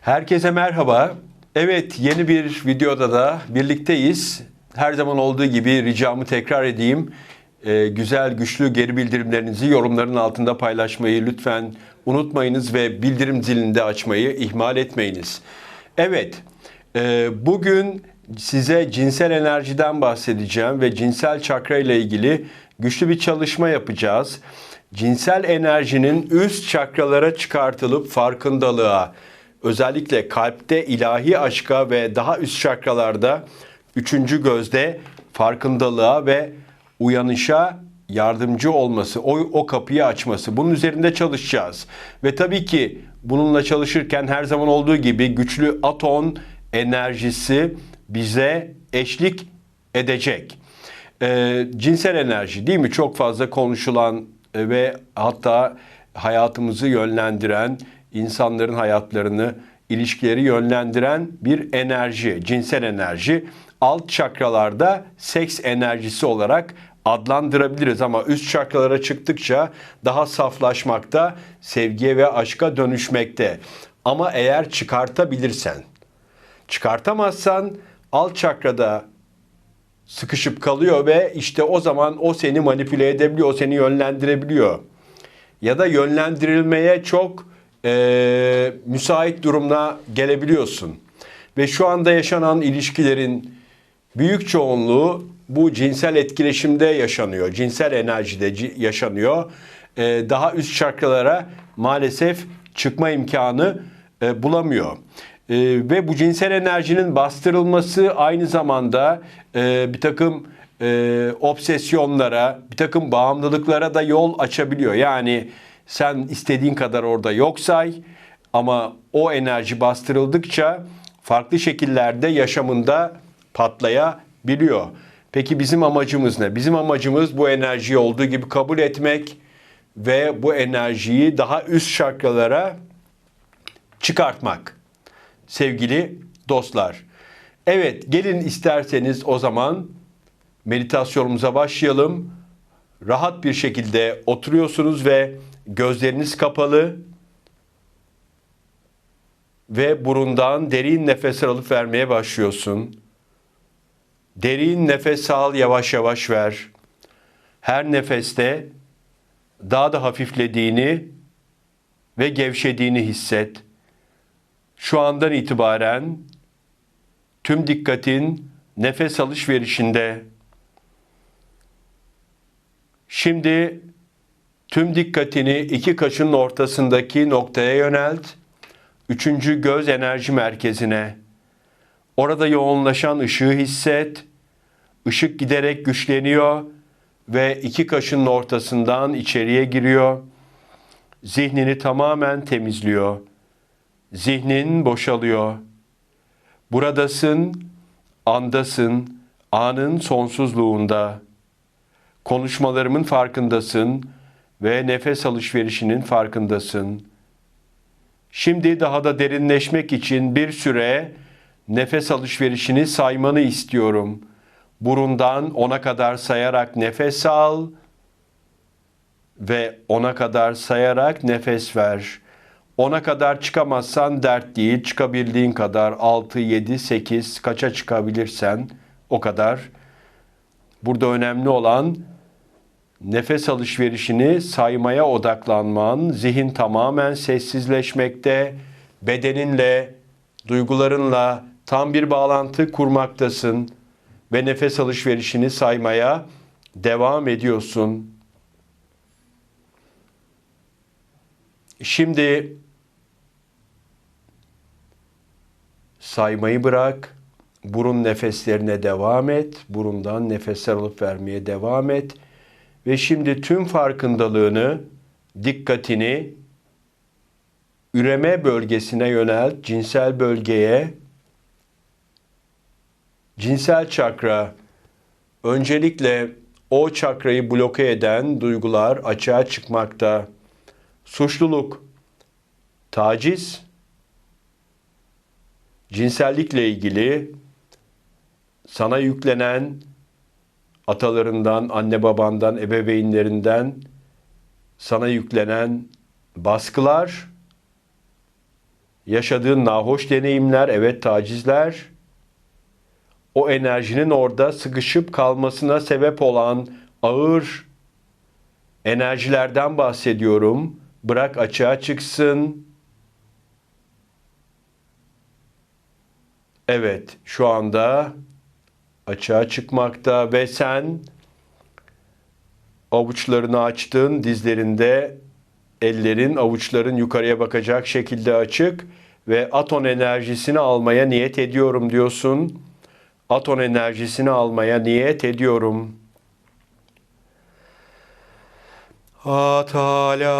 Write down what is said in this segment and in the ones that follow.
Herkese merhaba. Evet yeni bir videoda da birlikteyiz. Her zaman olduğu gibi ricamı tekrar edeyim. Ee, güzel güçlü geri bildirimlerinizi yorumların altında paylaşmayı lütfen unutmayınız ve bildirim zilini açmayı ihmal etmeyiniz. Evet e, bugün size cinsel enerjiden bahsedeceğim ve cinsel çakra ile ilgili güçlü bir çalışma yapacağız. Cinsel enerjinin üst çakralara çıkartılıp farkındalığa, özellikle kalpte ilahi aşka ve daha üst çakralarda üçüncü gözde farkındalığa ve uyanışa yardımcı olması, o, o kapıyı açması. Bunun üzerinde çalışacağız. Ve tabii ki bununla çalışırken her zaman olduğu gibi güçlü aton enerjisi bize eşlik edecek. Ee, cinsel enerji değil mi? Çok fazla konuşulan e, ve hatta hayatımızı yönlendiren, insanların hayatlarını, ilişkileri yönlendiren bir enerji, cinsel enerji. Alt çakralarda seks enerjisi olarak adlandırabiliriz ama üst çakralara çıktıkça daha saflaşmakta, sevgiye ve aşka dönüşmekte. Ama eğer çıkartabilirsen, çıkartamazsan alt çakrada sıkışıp kalıyor ve işte o zaman o seni manipüle edebiliyor, o seni yönlendirebiliyor. Ya da yönlendirilmeye çok e, müsait durumuna gelebiliyorsun. Ve şu anda yaşanan ilişkilerin büyük çoğunluğu bu cinsel etkileşimde yaşanıyor. Cinsel enerjide yaşanıyor. E, daha üst çakralara maalesef çıkma imkanı e, bulamıyor. E, ve bu cinsel enerjinin bastırılması aynı zamanda e, bir takım e, obsesyonlara, bir takım bağımlılıklara da yol açabiliyor. Yani sen istediğin kadar orada yok say ama o enerji bastırıldıkça farklı şekillerde yaşamında patlayabiliyor. Peki bizim amacımız ne? Bizim amacımız bu enerjiyi olduğu gibi kabul etmek ve bu enerjiyi daha üst çakralara çıkartmak. Sevgili dostlar. Evet, gelin isterseniz o zaman meditasyonumuza başlayalım. Rahat bir şekilde oturuyorsunuz ve gözleriniz kapalı ve burundan derin nefes alıp vermeye başlıyorsun. Derin nefes al, yavaş yavaş ver. Her nefeste daha da hafiflediğini ve gevşediğini hisset. Şu andan itibaren tüm dikkatin nefes alışverişinde. Şimdi tüm dikkatini iki kaşın ortasındaki noktaya yönelt. Üçüncü göz enerji merkezine. Orada yoğunlaşan ışığı hisset. Işık giderek güçleniyor ve iki kaşın ortasından içeriye giriyor. Zihnini tamamen temizliyor. Zihnin boşalıyor. Buradasın, andasın, anın sonsuzluğunda. Konuşmalarımın farkındasın ve nefes alışverişinin farkındasın. Şimdi daha da derinleşmek için bir süre nefes alışverişini saymanı istiyorum. Burundan ona kadar sayarak nefes al ve ona kadar sayarak nefes ver. Ona kadar çıkamazsan dert değil, çıkabildiğin kadar 6, 7, 8 kaça çıkabilirsen o kadar. Burada önemli olan nefes alışverişini saymaya odaklanman, zihin tamamen sessizleşmekte, bedeninle, duygularınla tam bir bağlantı kurmaktasın ve nefes alışverişini saymaya devam ediyorsun. Şimdi saymayı bırak. Burun nefeslerine devam et. Burundan nefesler alıp vermeye devam et. Ve şimdi tüm farkındalığını, dikkatini üreme bölgesine yönelt, cinsel bölgeye. Cinsel çakra öncelikle o çakrayı bloke eden duygular açığa çıkmakta. Suçluluk, taciz, cinsellikle ilgili sana yüklenen atalarından, anne babandan, ebeveynlerinden sana yüklenen baskılar yaşadığın nahoş deneyimler, evet tacizler, o enerjinin orada sıkışıp kalmasına sebep olan ağır enerjilerden bahsediyorum. Bırak açığa çıksın. Evet, şu anda açığa çıkmakta ve sen avuçlarını açtın, dizlerinde ellerin, avuçların yukarıya bakacak şekilde açık ve aton enerjisini almaya niyet ediyorum diyorsun. Aton enerjisini almaya niyet ediyorum. Atalaon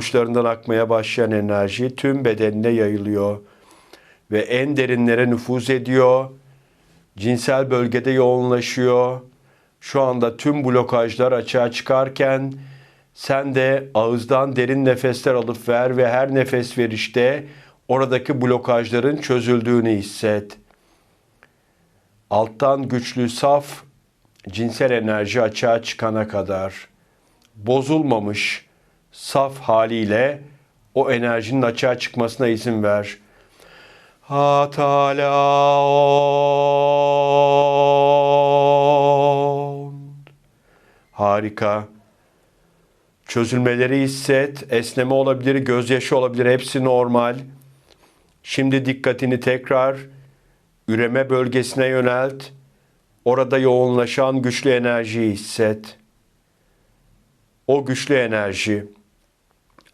avuçlarından akmaya başlayan enerji tüm bedenine yayılıyor ve en derinlere nüfuz ediyor. Cinsel bölgede yoğunlaşıyor. Şu anda tüm blokajlar açığa çıkarken sen de ağızdan derin nefesler alıp ver ve her nefes verişte oradaki blokajların çözüldüğünü hisset. Alttan güçlü saf cinsel enerji açığa çıkana kadar bozulmamış saf haliyle o enerjinin açığa çıkmasına izin ver. Hatalaon. Harika. Çözülmeleri hisset. Esneme olabilir, gözyaşı olabilir. Hepsi normal. Şimdi dikkatini tekrar üreme bölgesine yönelt. Orada yoğunlaşan güçlü enerjiyi hisset. O güçlü enerji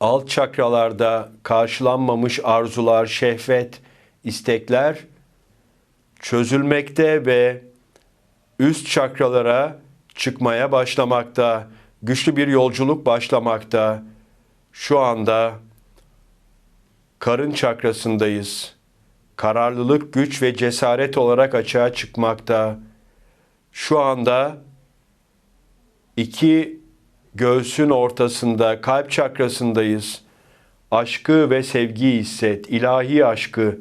alt çakralarda karşılanmamış arzular, şehvet, istekler çözülmekte ve üst çakralara çıkmaya başlamakta. Güçlü bir yolculuk başlamakta. Şu anda karın çakrasındayız. Kararlılık, güç ve cesaret olarak açığa çıkmakta. Şu anda iki göğsün ortasında, kalp çakrasındayız. Aşkı ve sevgiyi hisset, ilahi aşkı.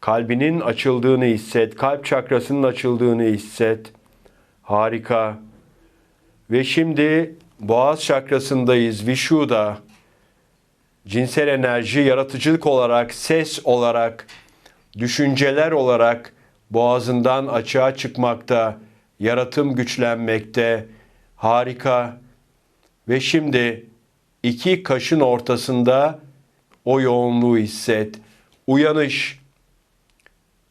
Kalbinin açıldığını hisset, kalp çakrasının açıldığını hisset. Harika. Ve şimdi boğaz çakrasındayız, Vishuddha. Cinsel enerji yaratıcılık olarak, ses olarak, düşünceler olarak boğazından açığa çıkmakta, yaratım güçlenmekte. Harika. Ve şimdi iki kaşın ortasında o yoğunluğu hisset. Uyanış,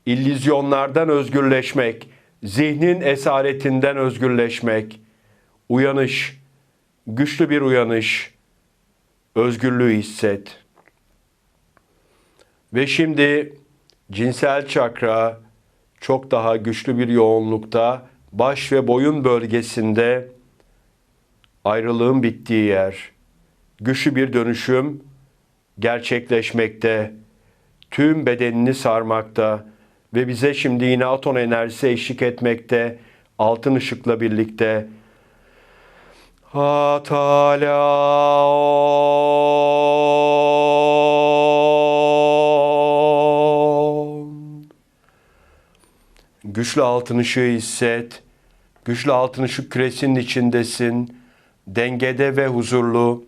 illüzyonlardan özgürleşmek, zihnin esaretinden özgürleşmek, uyanış, güçlü bir uyanış, özgürlüğü hisset. Ve şimdi cinsel çakra çok daha güçlü bir yoğunlukta baş ve boyun bölgesinde ayrılığın bittiği yer, güçlü bir dönüşüm gerçekleşmekte, tüm bedenini sarmakta ve bize şimdi yine aton enerjisi eşlik etmekte, altın ışıkla birlikte. Atalaon. Güçlü altın ışığı hisset. Güçlü altın ışık küresinin içindesin dengede ve huzurlu,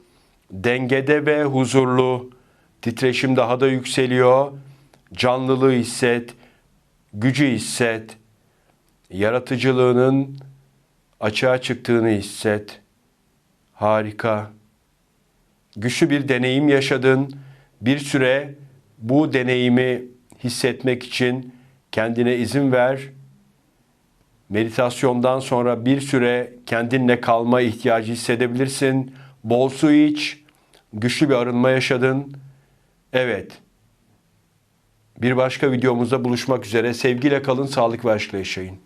dengede ve huzurlu, titreşim daha da yükseliyor, canlılığı hisset, gücü hisset, yaratıcılığının açığa çıktığını hisset. Harika. Güçlü bir deneyim yaşadın. Bir süre bu deneyimi hissetmek için kendine izin ver Meditasyondan sonra bir süre kendinle kalma ihtiyacı hissedebilirsin. Bol su iç, güçlü bir arınma yaşadın. Evet. Bir başka videomuzda buluşmak üzere. Sevgiyle kalın, sağlık ve aşkla yaşayın.